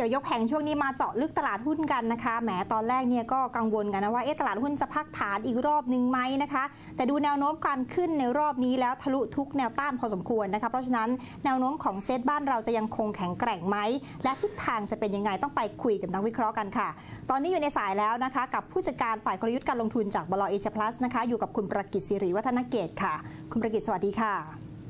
ขียวยกแผงช่วงนี้มาเจาะลึกตลาดหุ้นกันนะคะแหมตอนแรกเนี่ยก็กังวลกันนะว่าเอ๊ะตลาดหุ้นจะพักฐานอีกรอบหนึ่งไหมนะคะ แต่ดูแนวโน้มการขึ้นในรอบนี้แล้วทะลุทุกแนวต้านพอสมควรนะคะเพราะฉะนั้นแนวโน้มของเซตบ้านเราจะยังคงแข็งแกร่งไหมและทิศทางจะเป็นยังไงต้องไปคุยกับนักวิเคราะห์กันค่ะ ตอนนี้อยู่ในสายแล้วนะคะ กับผู้จัดการฝ่ายกลยุทธ์การลงทุนจากบลเอเชียพลัสนะคะอยู่กับคุณประกิตศิริวัฒนเกตค่ะ คุณประกิตสวัสดีค่ะ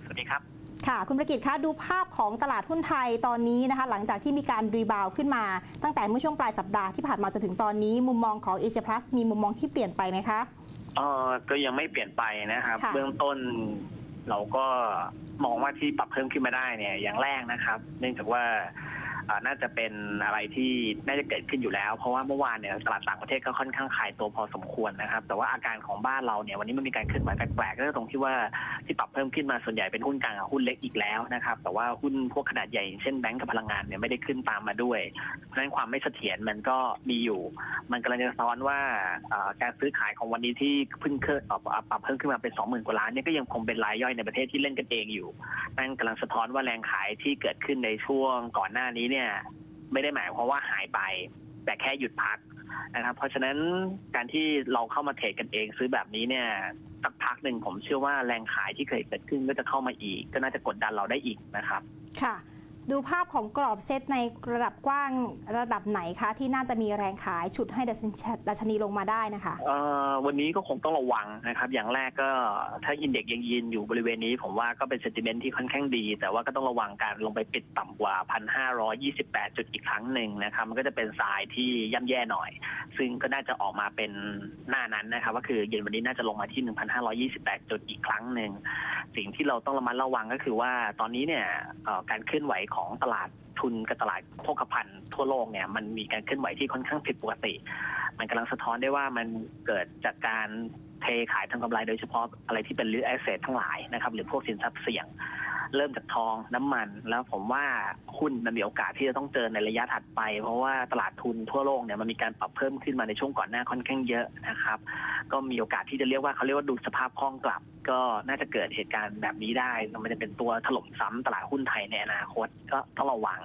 สวัสดีครับ ค่ะ คุณประกิตคะดูภาพของตลาดหุ้นไทยตอนนี้นะคะ หลังจากที่มีการรีบาวด์ขึ้นมา ตั้งแต่เมื่อช่วงปลายสัปดาห์ที่ผ่านมาจนถึงตอนนี้ มุมมองของเอเชียพลัสมีมุมมองที่เปลี่ยนไปไหมคะเออก็ยังไม่เปลี่ยนไปนะครับค่ะเบื้องต้นเราก็มองว่าที่ปรับเพิ่มขึ้นมาได้เนี่ยอย่างแรกนะครับ เนื่องจากว่าเอ่อ น่าจะเป็นอะไรที่น่าจะเกิดขึ้นอยู่แล้ว เพราะว่าเมื่อวานเนี่ยตลาดต่างประเทศก็ค่อนข้างขายตัวพอสมควรนะครับ แต่ว่าอาการของบ้านเราเนี่ยวันนี้มันมีการเคลื่อนไหวแปลกๆก็ตรงที่ว่าที่ปรับเพิ่มขึ้นมาส่วนใหญ่เป็นหุ้นกลางกับหุ้นเล็กอีกแล้วนะครับ แต่ว่าหุ้นพวกขนาดใหญ่เช่นแบงก์กับพลังงานเนี่ยไม่ได้ขึ้นตามมาด้วย เพราะฉะนั้นความไม่เสถียรมันก็มีอยู่ มันกำลังจะสะท้อนว่าการซื้อขายของวันนี้ที่เพิ่งเคยเอ่อปรับเพิ่มขึ้นมาเป็น20,000กว่าล้านเนี่ยก็ยังคงเป็นรายย่อยในประเทศที่เล่นกันเองอยู่นั่นกำลังสะท้อนว่าแรงขายที่เกิดขึ้นในช่วงก่อนหน้านี้เนี่ยไม่ได้หมายความว่าหายไป แต่แค่หยุดพักนะครับ เพราะฉะนั้นการที่เราเข้ามาเทรดกันเองซื้อแบบนี้เนี่ยสักพักหนึ่งผมเชื่อว่าแรงขายที่เคยเกิดขึ้นก็จะเข้ามาอีก ก็น่าจะกดดันเราได้อีกนะครับ ค่ะ ดูภาพของกรอบเซตในระดับกว้างระดับไหนคะ ที่น่าจะมีแรงขายฉุดให้ดัชนีลงมาได้นะคะเอ่อวันนี้ก็คงต้องระวังนะครับ อย่างแรกก็ถ้าอินเด็กยังยืนอยู่บริเวณนี้ ผมว่าก็เป็นเซนติเมนต์ที่ค่อนข้างดี แต่ว่าก็ต้องระวังการลงไปปิดต่ำกว่า 1,528 จุดอีกครั้งหนึ่งนะครับ มันก็จะเป็นทรายที่ย่ำแย่หน่อย ซึ่งก็น่าจะออกมาเป็นหน้านั้นนะครับ ก็คือเย็นวันนี้น่าจะลงมาที่ 1,528 จุดอีกครั้งหนึ่งสิ่งที่เราต้องระมัดระวังก็คือว่าตอนนี้เนี่ยการเคลื่อนไหวของตลาดทุนกับตลาดโภคภัณฑ์ทั่วโลกเนี่ยมันมีการเคลื่อนไหวที่ค่อนข้างผิดปกติ มันกำลังสะท้อนได้ว่ามันเกิดจากการเทขายทางกำไรโดยเฉพาะอะไรที่เป็นลิสแอสเซททั้งหลายนะครับหรือพวกสินทรัพย์เสี่ยง เริ่มจากทองน้ำมัน แล้วผมว่าหุ้นมันมีโอกาสที่จะต้องเจอในระยะถัดไป เพราะว่าตลาดทุนทั่วโลกเนี่ยมันมีการปรับเพิ่มขึ้นมาในช่วงก่อนหน้าค่อนข้างเยอะนะครับ ก็มีโอกาสที่จะเรียกว่าเขาเรียกว่าดูสภาพคล่องกลับ ก็น่าจะเกิดเหตุการณ์แบบนี้ได้ มันจะเป็นตัวถล่มซ้ำตลาดหุ้นไทยในอนาคตก็ต้องระวัง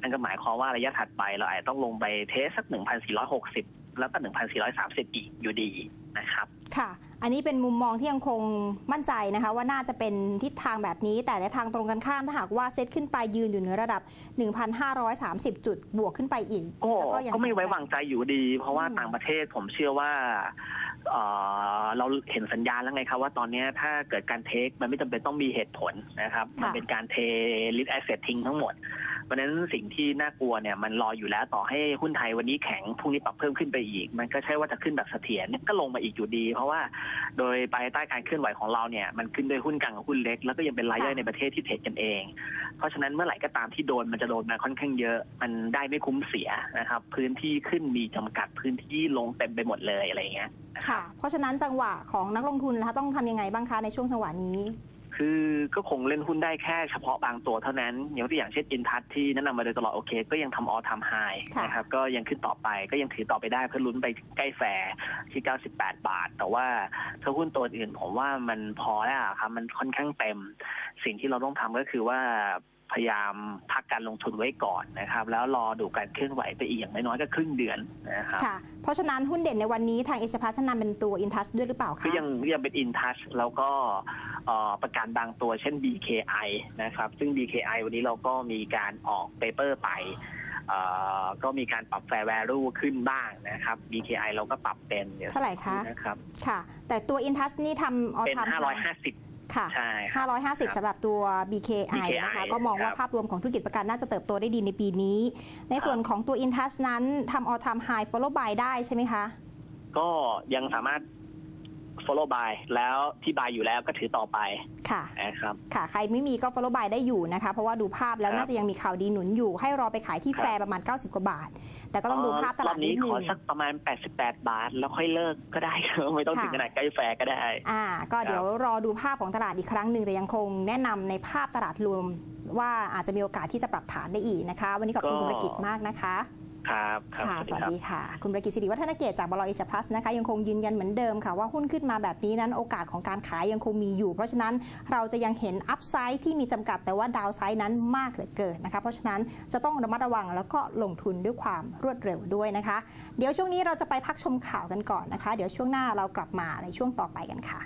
นั่นก็หมายความว่าระยะถัดไปเราอาจจะต้องลงไปเทสสัก 1,460 แล้วก็ 1,430 อีกอยู่ดีนะครับ ค่ะ อันนี้เป็นมุมมองที่ยังคงมั่นใจนะคะ ว่าน่าจะเป็นทิศทางแบบนี้ แต่ในทางตรงกันข้ามถ้าหากว่าเซตขึ้นไปยืนอยู่เหนือระดับ 1,530 จุดบวกขึ้นไปอีกก็แล้วยังก็ไม่ไว้วางใจอยู่ดี เพราะว่าอืมต่างประเทศผมเชื่อว่าเอ่อเราเห็นสัญญาณแล้วไงครับว่าตอนนี้ถ้าเกิดการเทค มันไม่จำเป็นต้องมีเหตุผลนะครับ มันเป็นการเทลิสแอสเซททิ้งทั้งหมด เพราะฉะนั้นสิ่งที่น่ากลัวเนี่ยมันรออยู่แล้วต่อให้หุ้นไทยวันนี้แข็งพรุ่งนี้ปรับเพิ่มขึ้นไปอีก มันก็ใช่ว่าจะขึ้นแบบเสถียรก็ลงมาอีกอยู่ดี เพราะว่าโดยภายใต้การเคลื่อนไหวของเราเนี่ยมันขึ้นด้วยหุ้นกลางกับหุ้นเล็ก แล้วก็ยังเป็นรายย่อยในประเทศที่เทรดกันเอง เพราะฉะนั้นเมื่อไหร่ก็ตามที่โดนมันจะโดนมาค่อนข้างเยอะ มันได้ไม่คุ้มเสียนะครับพื้นที่ขึ้นมีจำกัดพื้นที่ลงเต็มไปหมดเลยอะไรอย่างเงี้ยค่ะ เพราะฉะนั้นจังหวะของนักลงทุนนะคะต้องทำยังไงบ้างคะในช่วงจังหวะนี้ คือก็คงเล่นหุ้นได้แค่เฉพาะบางตัวเท่านั้น อย่างตัวอย่างเช่นอินทัศที่แนะนำมาโดยตลอดโอเค ก็ยังทำออทำไฮค่ะนะครับก็ยังขึ้นต่อไปก็ยังถือต่อไปได้เพื่อลุ้นไปใกล้แฟร์ที่ 98 บาท แต่ว่าถ้าหุ้นตัวอื่นผมว่ามันพอแล้วอะครับมันค่อนข้างเต็ม สิ่งที่เราต้องทำก็คือว่า พยายามพักการลงทุนไว้ก่อนนะครับ แล้วรอดูการเคลื่อนไหวไปอีกอย่างน้อยๆก็ครึ่งเดือนนะครับค่ะ เพราะฉะนั้นหุ้นเด่นในวันนี้ทางเอเชียพลัสนำเป็นตัวอินทัชด้วยหรือเปล่าก็คะยังยังเป็นอินทัชแล้วก็เอ่อประกันบางตัวเช่น BKI นะครับ ซึ่ง BKI วันนี้เราก็มีการออกเปเปอร์ไปเอ่อก็มีการปรับ fair value ขึ้นบ้างนะครับ BKI เราก็ปรับเป็นดี๋ยวเท่าไหร่คะนะครับ ค่ะ แต่ตัวอินทัชนี่ทำออเป็นทำ550 ค่ะใช่ครับ 550สำหรับตัว BKI นะคะก็มองว่าครับภาพรวมของธุรกิจประกันน่าจะเติบโตได้ดีในปีนี้ ในส่วนของตัว Intouch นั้นทำ all time high follow by ได้ใช่ไหมคะ ก็ยังสามารถ follow buy แล้วที่ buy อยู่แล้วก็ถือต่อไปค่ะนะครับค่ะ ใครไม่มีก็ follow by ได้อยู่นะคะ เพราะว่าดูภาพแล้วครับน่าจะยังมีข่าวดีหนุนอยู่ ให้รอไปขายที่ครับแฟร์ประมาณ 90 กว่าบาท แต่ก็ต้องดูภาพตรลาอดบนินี้ดนึของสักประมาณ 88 บาท แล้วค่อยเลิกก็ได้ไม่ต้องถึงค่ะขนาดใกล้แฟร์ก็ได้ อ่า ก็เดี๋ยวรอดูภาพของตลาดอีกครั้งหนึ่งแต่ยังคงแนะนำในภาพตลาดรวมว่าอาจจะมีโอกาสที่จะปรับฐานได้อีกนะคะ วันนี้ขอบคุณก็คุณประกิตมากนะคะ ครับครับค่ะสวัสครับดีค่ะ คุณประกิตสิริวัฒนเกตจากบลอิชพลัสนะคะ ยังคงยืนยันเหมือนเดิมค่ะ ว่าหุ้นขึ้นมาแบบนี้นั้นโอกาสของการขายยังคงมีอยู่ เพราะฉะนั้นเราจะยังเห็นอัพไซด์ที่มีจำกัดแต่ว่าดาวไซด์นั้นมากเหลือเกินนะคะ เพราะฉะนั้นจะต้องระมัดระวังแล้วก็ลงทุนด้วยความรวดเร็วด้วยนะคะ เดี๋ยวช่วงนี้เราจะไปพักชมข่าวกันก่อนนะคะ เดี๋ยวช่วงหน้าเรากลับมาในช่วงต่อไปกันค่ะ